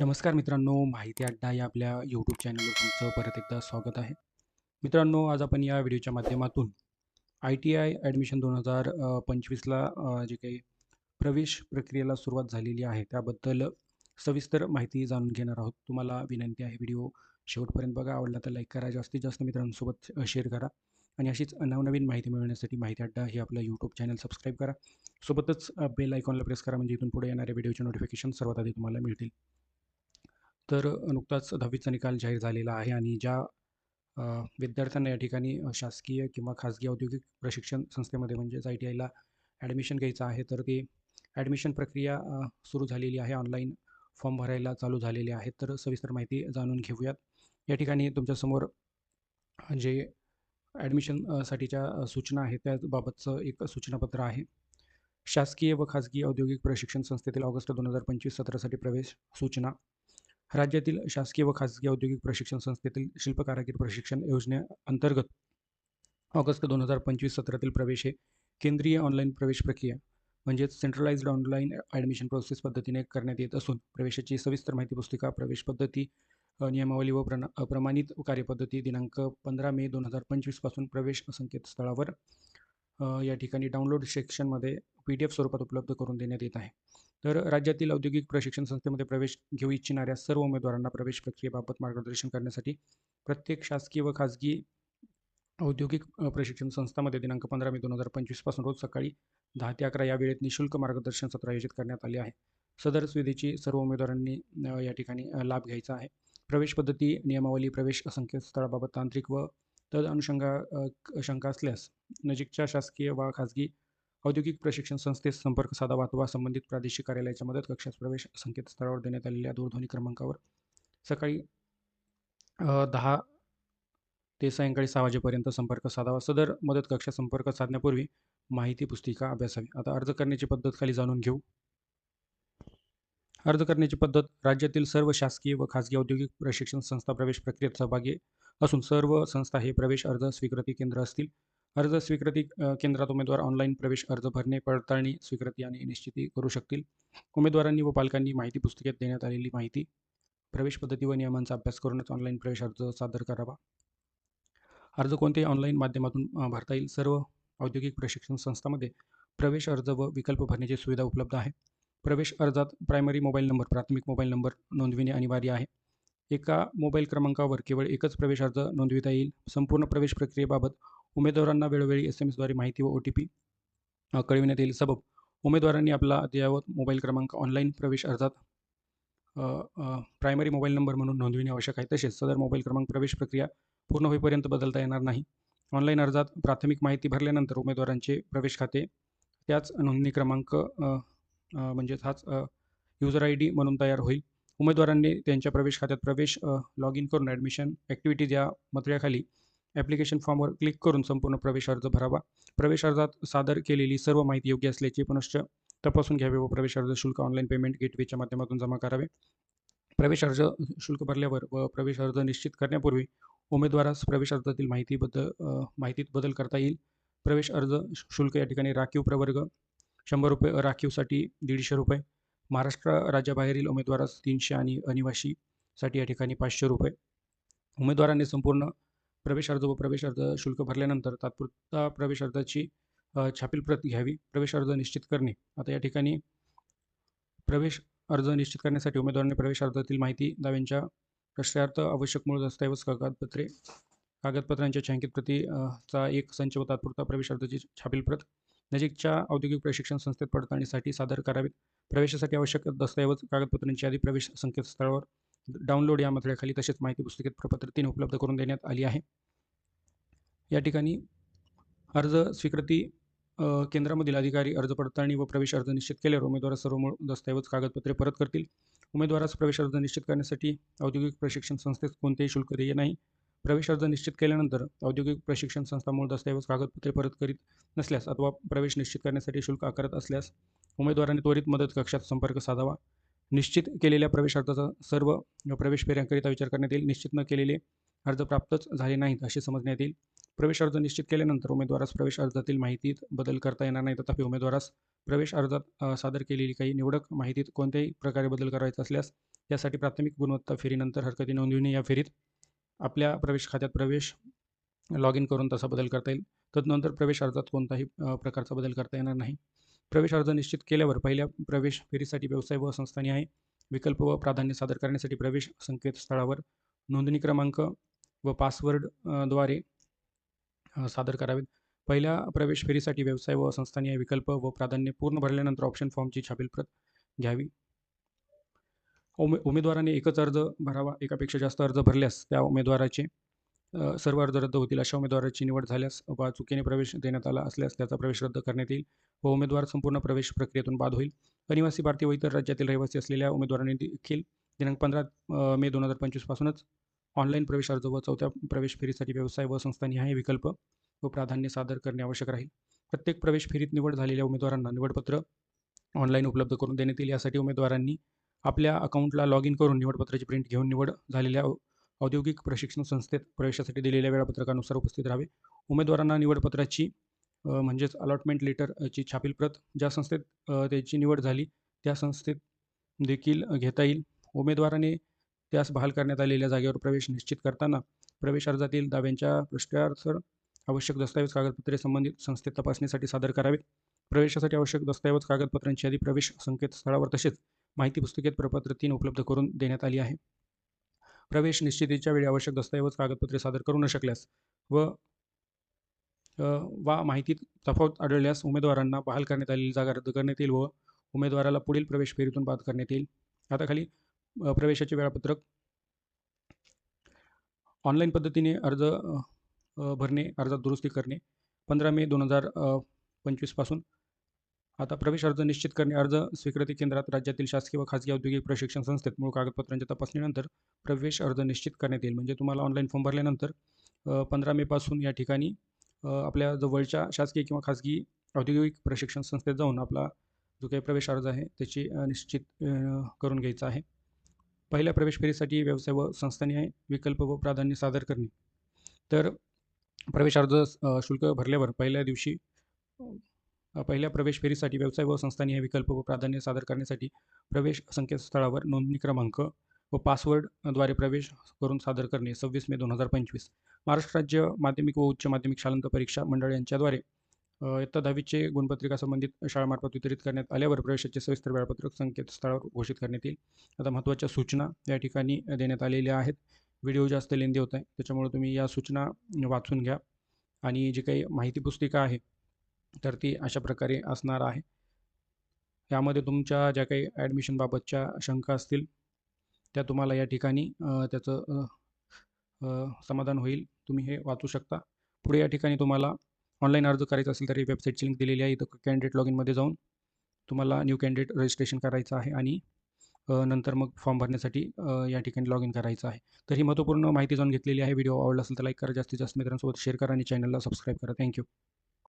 नमस्कार मित्रांनो, माहिती अड्डा या आपल्या यूट्यूब चॅनलवर तुमचं परत एकदा स्वागत आहे. मित्रांनो, आज आपण या व्हिडिओच्या माध्यमातून आय-टी-आय ॲडमिशन दोन हजार पंचवीसला जे काही प्रवेश प्रक्रियेला सुरुवात झालेली आहे, त्याबद्दल सविस्तर माहिती जाणून घेणार आहोत. तुम्हाला विनंती आहे, व्हिडिओ शेवटपर्यंत बघा. आवडला तर लाईक करा, जास्तीत जास्त मित्रांसोबत शेअर करा आणि अशीच नवनवीन माहिती मिळवण्यासाठी माहिती अड्डा हे आपलं यूट्यूब चॅनल सबस्क्राईब करा. सोबतच बेल आयकॉनला प्रेस करा, म्हणजे इथून पुढे येणाऱ्या व्हिडिओचे नोटिफिकेशन सर्वात आधी तुम्हाला मिळतील. तर नुकताच 10वीचा निकाल जाहीर झालेला आहे आणि ज्या विद्यार्थ्यांना या ठिकाणी शासकीय किंवा खाजगी औद्योगिक प्रशिक्षण संस्थेमध्ये म्हणजेच आय-टी-आयला ॲडमिशन घ्यायचं आहे, तर ते ॲडमिशन प्रक्रिया सुरू झालेली आहे. ऑनलाईन फॉर्म भरायला चालू झालेले आहेत. तर सविस्तर माहिती जाणून घेऊयात. या ठिकाणी तुमच्यासमोर जे ॲडमिशन साठीच्या सूचना आहेत, त्याबाबतचं एक सूचनापत्र आहे. शासकीय व खाजगी औद्योगिक प्रशिक्षण संस्थेतील ऑगस्ट 2025 सत्रासाठी प्रवेश सूचना. राज्यातील शासकीय व खाजगी औद्योगिक प्रशिक्षण संस्थेतील शिल्पकारागीर प्रशिक्षण योजनेअंतर्गत ऑगस्ट 2025 सत्रातील प्रवेश हे केंद्रीय ऑनलाईन प्रवेश प्रक्रिया म्हणजेच सेंट्रलाइज्ड ऑनलाईन ॲडमिशन प्रोसेस पद्धतीने करण्यात येत असून, प्रवेशाची सविस्तर माहिती पुस्तिका, प्रवेश पद्धती, नियमावली व प्रणा प्रमाणित कार्यपद्धती दिनांक 15 मे दोन हजार पंचवीसपासून प्रवेश संकेतस्थळावर या ठिकाणी डाउनलोड सेक्शनमध्ये पी-डी-एफ स्वरूपात उपलब्ध करून देण्यात येत आहे. तर राज्यातील औद्योगिक प्रशिक्षण संस्थेमध्ये प्रवेश घेऊ इच्छिणाऱ्या सर्व उमेदवारांना प्रवेश प्रक्रियेबाबत मार्गदर्शन करण्यासाठी प्रत्येक शासकीय व खाजगी औद्योगिक प्रशिक्षण संस्थामध्ये दिनांक 15 मे दोन हजार पंचवीसपासून रोज सकाळी दहा ते 11 या वेळेत निःशुल्क मार्गदर्शन सत्र आयोजित करण्यात आले आहे. सदर सुविधेची सर्व उमेदवारांनी या ठिकाणी लाभ घ्यायचा आहे. प्रवेश पद्धती, नियमावली, प्रवेश संकेतस्थळाबाबत तांत्रिक व तद अनुषंगा शंका असल्यास नजीकच्या शासकीय वा खाजगी औद्योगिक प्रशिक्षण संस्थेत संपर्क साधावा अथवा संबंधित प्रादेशिक कार्यालयाच्या मदत कक्षास प्रवेश संकेतस्थळावर देण्यात आलेल्या दूरध्वनी क्रमांकावर सकाळी दहा ते सायंकाळी सहा वाजेपर्यंत संपर्क साधावा. सदर मदत कक्षात संपर्क साधण्यापूर्वी माहिती पुस्तिका अभ्यासावी. आता अर्ज करण्याची पद्धत खाली जाणून घेऊ. अर्ज करण्याची पद्धत राज्यातील सर्व शासकीय व खाजगी औद्योगिक प्रशिक्षण संस्था प्रवेश प्रक्रियेत सहभागी असून, सर्व संस्था हे प्रवेश अर्ज स्वीकृती केंद्र असतील. अर्ज स्वीकृती केंद्रात उमेदवार ऑनलाईन प्रवेश अर्ज भरणे, पडताळणी, स्वीकृती आणि निश्चिती करू शकतील. उमेदवारांनी व पालकांनी माहिती पुस्तिकेत देण्यात आलेली माहिती, प्रवेश पद्धती व नियमांचा अभ्यास करूनच ऑनलाईन प्रवेश अर्ज सादर करावा. अर्ज कोणत्याही ऑनलाईन माध्यमातून भरता येईल. सर्व औद्योगिक प्रशिक्षण संस्थांमध्ये प्रवेश अर्ज व विकल्प भरण्याची सुविधा उपलब्ध आहे. प्रवेश अर्जात प्रायमरी मोबाईल नंबर, प्राथमिक मोबाईल नंबर नोंदविणे अनिवार्य आहे. एका मोबाईल क्रमांकावर केवळ एकच प्रवेश अर्ज नोंदविता येईल. संपूर्ण प्रवेश प्रक्रियेबाबत उमेदवारांना वेळोवेळी एस-एम-एसद्वारे माहिती व ओ-टी-पी कळविण्यात येईल. सबब उमेदवारांनी आपला अद्ययावत मोबाईल क्रमांक ऑनलाईन प्रवेश अर्जात प्रायमरी मोबाईल नंबर म्हणून नोंदविणे आवश्यक आहे. तसेच सदर मोबाईल क्रमांक प्रवेश प्रक्रिया पूर्ण होईपर्यंत बदलता येणार नाही. ऑनलाईन अर्जात प्राथमिक माहिती भरल्यानंतर उमेदवारांचे प्रवेश खाते त्याच नोंदणी क्रमांक म्हणजेच हाच युजर आय-डी म्हणून तयार होईल. उमेदवारांनी त्यांच्या प्रवेश खात्यात प्रवेश लॉग इन करून ॲडमिशन ॲक्टिव्हिटीज या मथळ्याखाली ॲप्लिकेशन फॉर्मवर क्लिक करून संपूर्ण प्रवेश अर्ज भरावा. प्रवेश अर्जात सादर केलेली सर्व माहिती योग्य असल्याची पुनश्च तपासून घ्यावे व प्रवेश अर्ज शुल्क ऑनलाईन पेमेंट गेटवेच्या माध्यमातून जमा करावे. प्रवेश अर्ज शुल्क भरल्यावर व प्रवेश अर्ज निश्चित करण्यापूर्वी उमेदवारास प्रवेश अर्जातील माहितीबद्दल माहितीत बदल करता येईल. प्रवेश अर्ज शुल्क या ठिकाणी राखीव प्रवर्ग शंभर रुपये राखीवसाठी दीडशे रुपये महाराष्ट्र राज्याबाहेरील उमेदवारास तीनशे आणि अनिवासीसाठी या ठिकाणी पाचशे रुपये उमेदवाराने संपूर्ण प्रवेश अर्ज व प्रवेश अर्ज शुल्क भरल्यानंतर तात्पुरता प्रवेश अर्जाची छापील प्रत घ्यावी. प्रवेश अर्ज निश्चित करणे. आता या ठिकाणी प्रवेश अर्ज निश्चित करण्यासाठी उमेदवारांनी प्रवेश अर्जातील माहिती, दाव्यांच्या प्रश्नार्थ, आवश्यक मूळ दस्तऐवज, कागदपत्रे, कागदपत्रांच्या छायांकित प्रती चा एक संच व तात्पुरता प्रवेश अर्जाची छापील प्रत नजीकच्या औद्योगिक प्रशिक्षण संस्थेत पडताळणीसाठी सादर करावेत प्रवेशासाठी आवश्यक दस्तऐवज, कागदपत्रांची यादी प्रवेश संकेतस्थळावर डाउनलोड या मथळ्याखाली तसेच माहिती पुस्तकेत प्रपत्र तीन उपलब्ध करून देण्यात आली आहे. या ठिकाणी अर्ज स्वीकृती केंद्रामधील अधिकारी अर्ज पडताळणी व प्रवेश अर्ज निश्चित केल्यावर उमेदवारास सर्व मूळ दस्तऐवज, कागदपत्रे परत करतील. उमेदवारास प्रवेश अर्ज निश्चित करण्यासाठी औद्योगिक प्रशिक्षण संस्थेस कोणतेही शुल्क देय नाही. प्रवेश अर्ज निश्चित केल्यानंतर औद्योगिक प्रशिक्षण संस्था मूळ दस्तऐवज, कागदपत्रे परत करीत नसल्यास अथवा प्रवेश निश्चित करण्यासाठी शुल्क आकारत असल्यास उमेदवारांनी त्वरित मदत कक्षात संपर्क साधावा. निश्चित केलेल्या प्रवेश अर्जाचा सर्व प्रवेश फेऱ्यांकरिता विचार करण्यात येईल. निश्चित न केलेले अर्ज प्राप्तच झाले नाहीत असे समजण्यात येईल. प्रवेश अर्ज निश्चित केल्यानंतर उमेदवारास प्रवेश अर्जातील माहितीत बदल करता येणार नाही. तथापि, उमेदवारास प्रवेश अर्जात सादर केलेली काही निवडक माहितीत कोणत्याही प्रकारे बदल करायचा असल्यास यासाठी प्राथमिक गुणवत्ता फेरीनंतर हरकती नोंदविणे या फेरीत आपल्या प्रवेश खात्यात प्रवेश लॉग इन करून तसा बदल करता येईल. तदनंतर प्रवेश अर्जात कोणताही प्रकारचा बदल करता येणार नाही. प्रवेश अर्ज निश्चित केल्यावर पहिल्या प्रवेश फेरीसाठी व्यवसाय व संस्थानी आहे. विकल्प व प्राधान्य सादर करण्यासाठी प्रवेश संकेतस्थळावर नोंदणी क्रमांक व पासवर्डद्वारे सादर करावेत. पहिल्या प्रवेश फेरीसाठी व्यवसाय व संस्थानीय विकल्प व प्राधान्य पूर्ण भरल्यानंतर ऑप्शन फॉर्मची छापील प्रत घ्यावी. उमे उमेदवाराने एकच अर्ज भरावा एकापेक्षा जास्त अर्ज भरल्यास त्या उमेदवाराचे सर्व अर्ज रद्द होतील अशा उमेदवाराची निवड झाल्यास वा चुकीने प्रवेश देण्यात आला असल्यास त्याचा प्रवेश रद्द करण्यात येईल व उमेदवार संपूर्ण प्रवेश प्रक्रियेतून बाद होईल. अनिवासी भारतीय व इतर राज्यातील रहिवासी असलेल्या उमेदवारांनी देखील दिनांक पंधरा मे दोन हजार पंचवीसपासूनच ऑनलाईन प्रवेश अर्ज व चौथ्या प्रवेश फेरीसाठी व्यवसाय व संस्थानिहाय विकल्प व प्राधान्य सादर करणे आवश्यक राहील. प्रत्येक प्रवेश फेरीत निवड झालेल्या उमेदवारांना निवडपत्र ऑनलाईन उपलब्ध करून देण्यात येईल. यासाठी उमेदवारांनी आपल्या अकाउंटला लॉग इन करून निवडपत्राची प्रिंट घेऊन निवड झालेल्या औ- औद्योगिक प्रशिक्षण संस्थेत प्रवेशासाठी दिलेल्या वेळापत्रकानुसार उपस्थित राहावे. उमेदवारांना निवडपत्राची म्हणजेच अलॉटमेंट लेटरची छापील प्रत ज्या संस्थेत त्याची निवड झाली त्या संस्थेत देखील घेता येईल. उमेदवाराने त्यास बहाल करण्यात आलेल्या जागेवर प्रवेश निश्चित करताना प्रवेश अर्जातील दाव्यांच्या पृष्ठार्थ आवश्यक दस्तऐवज कागदपत्रे संबंधित संस्थेत तपासणीसाठी सादर करावेत. प्रवेशासाठी आवश्यक दस्तऐवज कागदपत्रांची यादी प्रवेश संकेतस्थळावर तसेच माहिती पुस्तिकेत प्रपत्र तीन उपलब्ध करून देण्यात आली आहे. प्रवेश निश्चितीच्या वेळी आवश्यक दस्तऐवज कागदपत्रे सादर करू न शकल्यास व वा माहितीत तफावत आढळल्यास उमेदवारांना बहाल करण्यात आलेली जागा रद्द करण्यात येईल व उमेदवाराला पुढील प्रवेश फेरीतून बाद करण्यात येईल. आता खाली प्रवेशाचे वेळापत्रक. ऑनलाईन पद्धतीने अर्ज भरणे अर्जात दुरुस्ती करणे. पंधरा मे दोन हजार पंचवीसपासून आता प्रवेश अर्ज निश्चित करणे अर्ज स्वीकृती केंद्रात राज्यातील शासकीय व खाजगी औद्योगिक प्रशिक्षण संस्थेत मूळ कागदपत्रांच्या तपासणीनंतर प्रवेश अर्ज निश्चित करण्यात येईल. म्हणजे तुम्हाला ऑनलाईन फॉर्म भरल्यानंतर पंधरा मेपासून या ठिकाणी आपल्या जवळच्या शासकीय किंवा खाजगी औद्योगिक प्रशिक्षण संस्थेत जाऊन आपला जो काही प्रवेश अर्ज आहे त्याची निश्चित करून घ्यायचा आहे. पहिल्या प्रवेश फेरीसाठी व्यवसाय व संस्थाने विकल्प व प्राधान्य सादर करणे. तर प्रवेश अर्ज शुल्क भरल्यावर पहिल्या दिवशी पहिल्या प्रवेश फेरीसाठी व्यवसाय व संस्थानीय विकल्प व प्राधान्य सादर करण्यासाठी प्रवेश संकेतस्थळावर नोंदणी क्रमांक व पासवर्डद्वारे प्रवेश करून सादर करणे. सव्वीस मे दोन हजार पंचवीस. महाराष्ट्र राज्य माध्यमिक व उच्च माध्यमिक शालांत परीक्षा मंडळ यांच्याद्वारे इयत्ता दहावीचे गुणपत्रिका संबंधित शाळामार्फत वितरित करण्यात आल्यावर प्रवेशाचे सविस्तर वेळापत्रक संकेतस्थळावर घोषित करण्यात येईल. आता महत्त्वाच्या सूचना या ठिकाणी देण्यात आलेल्या आहेत. व्हिडिओ जास्त लेंदी होत आहे त्याच्यामुळे तुम्ही या सूचना वाचून घ्या. आणि जी काही माहिती पुस्तिका आहे तर ती अशा प्रकारे असणार आहे. यामध्ये तुमच्या ज्या काही ॲडमिशनबाबतच्या शंका असतील त्या तुम्हाला या ठिकाणी त्याचं समाधान होईल. तुम्ही हे वाचू शकता. पुढे या ठिकाणी तुम्हाला ऑनलाईन अर्ज करायचा असेल तरी वेबसाईटची लिंक दिलेली आहे. इथं कॅन्डिडेट लॉग इनमध्ये जाऊन तुम्हाला न्यू कॅन्डिडेट रजिस्ट्रेशन करायचं आहे आणि नंतर मग फॉर्म भरण्यासाठी या ठिकाणी लॉग इन करायचं आहे. तर ही महत्त्वपूर्ण माहिती जाऊन घेतलेली आहे. व्हिडिओ आवडला असेल तर लाईक करा. जास्तीत जास्त मित्रांसोबत शेअर करा आणि चॅनलला सबस्क्राईब करा. थँक्यू